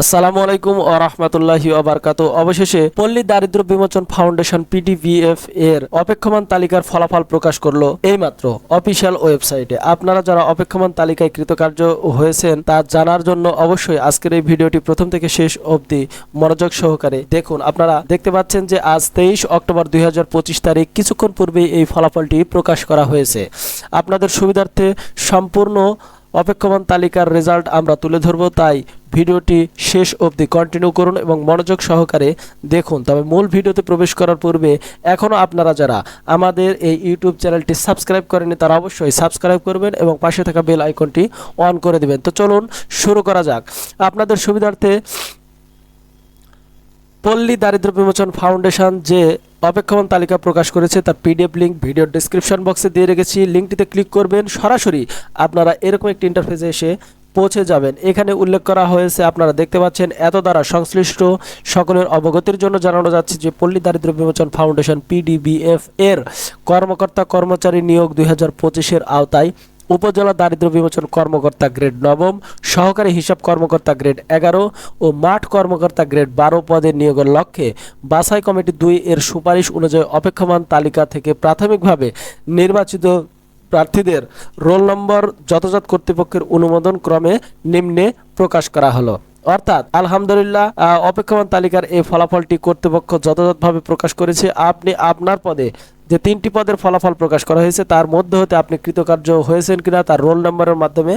আসসালামু আলাইকুম ও রহমতুল্লাহি ওবারকাত অবশেষে পল্লী দারিদ্র বিমোচন ফাউন্ডেশন পিডিভিএফ এর অপেক্ষমান তালিকার ফলাফল প্রকাশ করল এইমাত্র অফিসিয়াল ওয়েবসাইটে। আপনারা যারা অপেক্ষমান তালিকায় কৃতকার্য হয়েছেন তা জানার জন্য অবশ্যই আজকের এই ভিডিওটি প্রথম থেকে শেষ অবধি মনোযোগ সহকারে দেখুন। আপনারা দেখতে পাচ্ছেন যে আজ তেইশ অক্টোবর দুই হাজার পঁচিশ তারিখ কিছুক্ষণ পূর্বেই এই ফলাফলটি প্রকাশ করা হয়েছে। আপনাদের সুবিধার্থে সম্পূর্ণ অপেক্ষমান তালিকার রেজাল্ট আমরা তুলে ধরব, তাই ভিডিওটি শেষ অবধি কন্টিনিউ করুন এবং মনোযোগ সহকারে দেখুন। তবে মূল ভিডিওতে প্রবেশ করার পূর্বে এখনও আপনারা যারা আমাদের এই ইউটিউব চ্যানেলটি সাবস্ক্রাইব করেনি তারা অবশ্যই সাবস্ক্রাইব করবেন এবং পাশে থাকা বেল আইকনটি অন করে দেবেন। তো চলুন শুরু করা যাক। আপনাদের সুবিধার্থে পল্লী দারিদ্র বিমোচন ফাউন্ডেশন যে অপেক্ষমান তালিকা প্রকাশ করেছে, তার পিডিএফ লিঙ্ক ভিডিও ডিসক্রিপশন বক্সে দিয়ে রেখেছি। লিঙ্কটিতে ক্লিক করবেন। সরাসরি আপনারা এরকম একটি ইন্টারফেসে এসে পৌঁছে যাবেন। এখানে উল্লেখ করা হয়েছে, আপনারা দেখতে পাচ্ছেন, এত দ্বারা সংশ্লিষ্ট সকলের অবগতির জন্য জানানো যাচ্ছে যে পল্লী দারিদ্র বিমোচন ফাউন্ডেশন পিডিবিএফ এর কর্মকর্তা কর্মচারী নিয়োগ দুই হাজার পঁচিশের আওতায় উপজেলা দারিদ্র বিমোচন কর্মকর্তা গ্রেড নবম, সহকারী হিসাব কর্মকর্তা গ্রেড এগারো ও মাঠ কর্মকর্তা গ্রেড বারো পদে নিয়োগের লক্ষ্যে বাছাই কমিটি দুই এর সুপারিশ অনুযায়ী অপেক্ষমান তালিকা থেকে প্রাথমিকভাবে নির্বাচিত প্রার্থীদের রোল নম্বর যথাযথ কর্তৃপক্ষের অনুমোদন ক্রমে নিম্নে প্রকাশ করা হলো। অর্থাৎ, আলহামদুলিল্লাহ অপেক্ষমান তালিকার এই ফলাফলটি কর্তৃপক্ষ যথাযথভাবে প্রকাশ করেছে। আপনি আপনার পদে যে তিনটি পদের ফলাফল প্রকাশ করা হয়েছে, তার মধ্যে হতে আপনি কৃতকার্য হয়েছেন কিনা তার রোল নম্বরের মাধ্যমে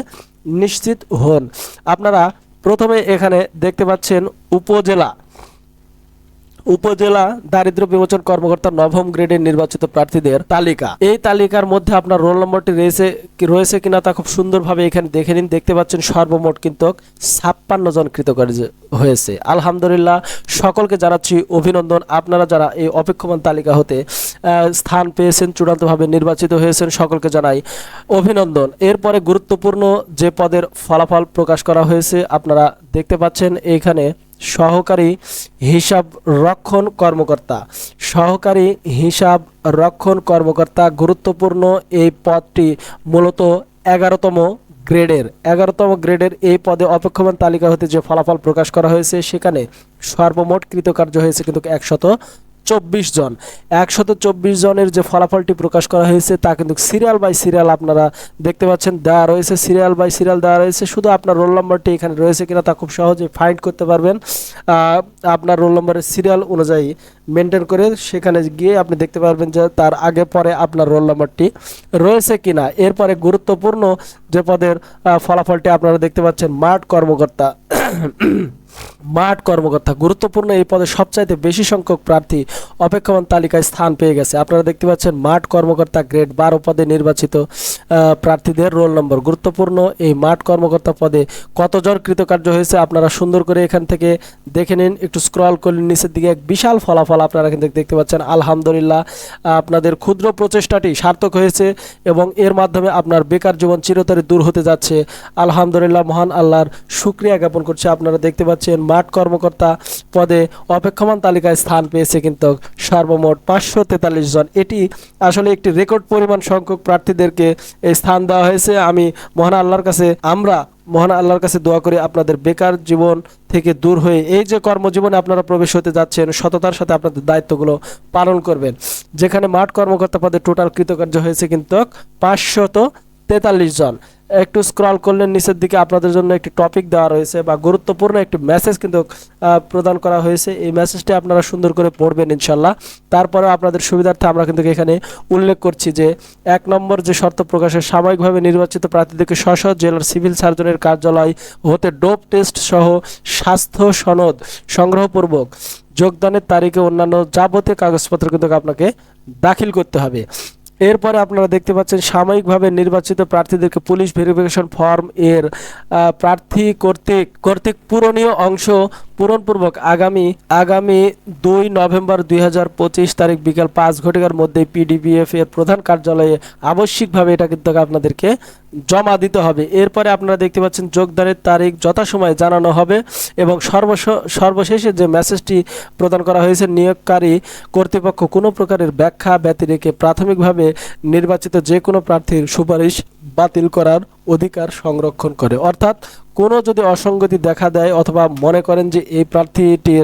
নিশ্চিত হন। আপনারা প্রথমে এখানে দেখতে পাচ্ছেন উপজেলা উপজেলা দারিদ্র বিমোচন কর্মকর্তা নবম গ্রেডের নির্বাচিত প্রার্থীদের তালিকা। এই তালিকার মধ্যে আপনার রোল নম্বরটি রয়েছে রয়েছে কিনা তা খুব সুন্দরভাবে এখানে দেখে নিন। দেখতে পাচ্ছেন সর্বমোট কিন্তু ছাপ্পান্ন জন কৃতকার্য হয়েছে। আলহামদুলিল্লাহ, সকলকে জানাচ্ছি অভিনন্দন। আপনারা যারা এই অপেক্ষমান তালিকা হতে স্থান পেয়েছেন, চূড়ান্তভাবে নির্বাচিত হয়েছেন, সকলকে জানাই অভিনন্দন। এরপরে গুরুত্বপূর্ণ যে পদের ফলাফল প্রকাশ করা হয়েছে, আপনারা দেখতে পাচ্ছেন এইখানে সহকারী হিসাব রক্ষণ কর্মকর্তা। সহকারী হিসাব রক্ষণ কর্মকর্তা গুরুত্বপূর্ণ এই পদটি মূলত এগারোতম গ্রেডের। এগারোতম গ্রেডের এই পদে অপেক্ষমান তালিকা হতে যে ফলাফল প্রকাশ করা হয়েছে, সেখানে সর্বমোট কৃতকার্য হয়েছে কিন্তু একশত চব্বিশ জন। একশত চব্বিশ জনের যে ফলাফলটি প্রকাশ করা হয়েছে তা কিন্তু সিরিয়াল বাই সিরিয়াল আপনারা দেখতে পাচ্ছেন দেওয়া রয়েছে, সিরিয়াল বাই সিরিয়াল দেওয়া রয়েছে। শুধু আপনার রোল নম্বরটি এখানে রয়েছে কিনা তা খুব সহজে ফাইন্ড করতে পারবেন। আপনার রোল নম্বরের সিরিয়াল অনুযায়ী মেনটেন করে সেখানে গিয়ে আপনি দেখতে পারবেন যে তার আগে পরে আপনার রোল নম্বরটি রয়েছে কিনা। এরপরে গুরুত্বপূর্ণ যে পদের ফলাফলটি আপনারা দেখতে পাচ্ছেন, মাঠ কর্মকর্তা মাঠ কর্মকর্তা। গুরুত্বপূর্ণ এই পদে সবচাইতে বেশি সংখ্যক প্রার্থী অপেক্ষমান তালিকায় স্থান পেয়ে গেছে। আপনারা দেখতে পাচ্ছেন, মাঠ কর্মকর্তা গ্রেড বারো পদে নির্বাচিত প্রার্থীদের রোল নম্বর গুরুত্বপূর্ণ এই মাঠ কর্মকর্তা পদে কতজন কৃতকার্য হয়েছে আপনারা সুন্দর করে এখান থেকে দেখে নিন। একটু স্ক্রল করলে নিচের দিকে এক বিশাল ফলাফল আপনারা কিন্তু দেখতে পাচ্ছেন, আলহামদুলিল্লাহ আপনাদের ক্ষুদ্র প্রচেষ্টাটি সার্থক হয়েছে এবং এর মাধ্যমে আপনার বেকার জীবন চিরতরে দূর হতে যাচ্ছে। আলহামদুলিল্লাহ, মহান আল্লাহর শুক্রিয়া জ্ঞাপন করছে। আপনারা দেখতে পাচ্ছেন, মাঠ কর্মকর্তা পদে অপেক্ষমান তালিকায় স্থান পেয়েছে কিন্তু সর্বমোট পাঁচশো তেতাল্লিশ জন। এটি আসলে একটি রেকর্ড পরিমাণ সংখ্যক প্রার্থীদেরকে এই স্থান দেওয়া হয়েছে। আমি মহান আল্লাহর কাছে আমরা মহান আল্লাহর কাছে দোয়া করি আপনাদের বেকার জীবন থেকে দূর হয়ে এই যে কর্মজীবনে আপনারা প্রবেশ হতে যাচ্ছেন, সততার সাথে আপনাদের দায়িত্বগুলো পালন করবেন। যেখানে মাঠ কর্মকর্তা পদে টোটাল কৃতকার্য হয়েছে কিন্তু পাঁচশত তেতাল্লিশ জন। একটু স্ক্রল করলেন নিচের দিকে আপনাদের জন্য একটি টপিক দেওয়া রয়েছে বা গুরুত্বপূর্ণ একটি মেসেজ কিন্তু প্রদান করা হয়েছে। এই মেসেজটি আপনারা সুন্দর করে পড়বেন ইনশাল্লাহ তারপরে আপনাদের সুবিধার্থে আমরা কিন্তু এখানে উল্লেখ করছি যে, এক নম্বর যে শর্ত প্রকাশে সাময়িকভাবে নির্বাচিত প্রার্থীদেরকে স্ব জেলার সিভিল সার্জনের কার্যালয় হতে ডোপ টেস্ট সহ স্বাস্থ্য সনদ সংগ্রহপূর্বক যোগদানের তারিখে অন্যান্য যাবতীয় কাগজপত্র কিন্তু আপনাকে দাখিল করতে হবে। এরপরে আপনারা দেখতে পাচ্ছেন সাময়িকভাবে নির্বাচিত প্রার্থীদেরকে পুলিশ ভেরিফিকেশন ফর্ম এর প্রার্থী কর্তৃক কর্তৃক পূরণীয় অংশ পূরণপূর্বক আগামী আগামী দুই নভেম্বর দুই হাজার পঁচিশ তারিখ বিকাল পাঁচ ঘটিকার মধ্যে পিডিবিএফ এর প্রধান কার্যালয়ে আবশ্যিকভাবে এটা কিন্তু আপনাদেরকে জমা দিতে হবে। এরপরে আপনারা দেখতে পাচ্ছেন যোগদানের তারিখ যথাসময়ে জানানো হবে এবং সর্বশ সর্বশেষে যে মেসেজটি প্রদান করা হয়েছে, নিয়োগকারী কর্তৃপক্ষ কোনো প্রকারের ব্যাখ্যা ব্যতি রেখে প্রাথমিকভাবে নির্বাচিত যে কোনো প্রার্থীর সুপারিশ বাতিল করার অধিকার সংরক্ষণ করে। অর্থাৎ কোনো যদি অসঙ্গতি দেখা দেয় অথবা মনে করেন যে এই প্রার্থীটির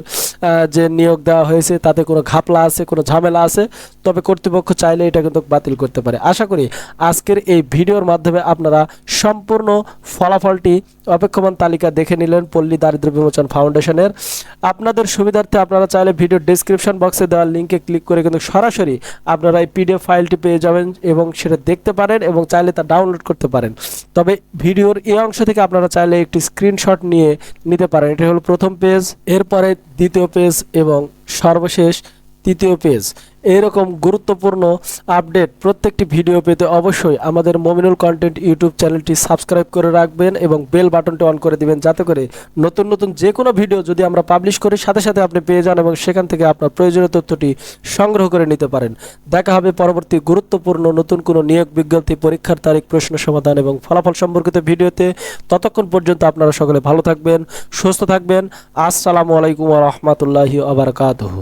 যে নিয়োগ দেওয়া হয়েছে, তাতে কোনো ঘাপলা আছে, কোনো ঝামেলা আছে, তবে কর্তৃপক্ষ চাইলে এটা কিন্তু বাতিল করতে পারে। আশা করি আজকের এই ভিডিওর মাধ্যমে আপনারা সম্পূর্ণ ফলাফলটি অপেক্ষমান তালিকা দেখে নিলেন পল্লী দারিদ্র বিমোচন ফাউন্ডেশনের। আপনাদের সুবিধার্থে আপনারা চাইলে ভিডিও ডেসক্রিপশন বক্সে দেওয়া লিঙ্কে ক্লিক করে কিন্তু সরাসরি আপনারা এই পিডিএফ ফাইলটি পেয়ে যাবেন এবং সেটা দেখতে পারেন এবং চাইলে তা ডাউনলোড করতে পারেন। তবে ভিডিওর এই অংশ থেকে আপনারা চাইলে একটি স্ক্রিনশট নিয়ে নিতে পারেন। এটা হলো প্রথম পেজ, এরপরে দ্বিতীয় পেজ এবং সর্বশেষ তৃতীয় পেজ। এরকম গুরুত্বপূর্ণ আপডেট প্রত্যেকটি ভিডিও পেতে অবশ্যই আমাদের মমিনুল কন্টেন্ট ইউটিউব চ্যানেলটি সাবস্ক্রাইব করে রাখবেন এবং বেল বাটনটি অন করে দিবেন যাতে করে নতুন নতুন যে কোনো ভিডিও যদি আমরা পাবলিশ করি, সাথে সাথে আপনি পেয়ে যান এবং সেখান থেকে আপনার প্রয়োজনীয় তথ্যটি সংগ্রহ করে নিতে পারেন। দেখা হবে পরবর্তী গুরুত্বপূর্ণ নতুন কোনো নিয়োগ বিজ্ঞপ্তি, পরীক্ষার তারিখ, প্রশ্ন, সমাধান এবং ফলাফল সম্পর্কিত ভিডিওতে। ততক্ষণ পর্যন্ত আপনারা সকলে ভালো থাকবেন, সুস্থ থাকবেন। আসসালামু আলাইকুম রহমতুল্লাহি আবরকাতহ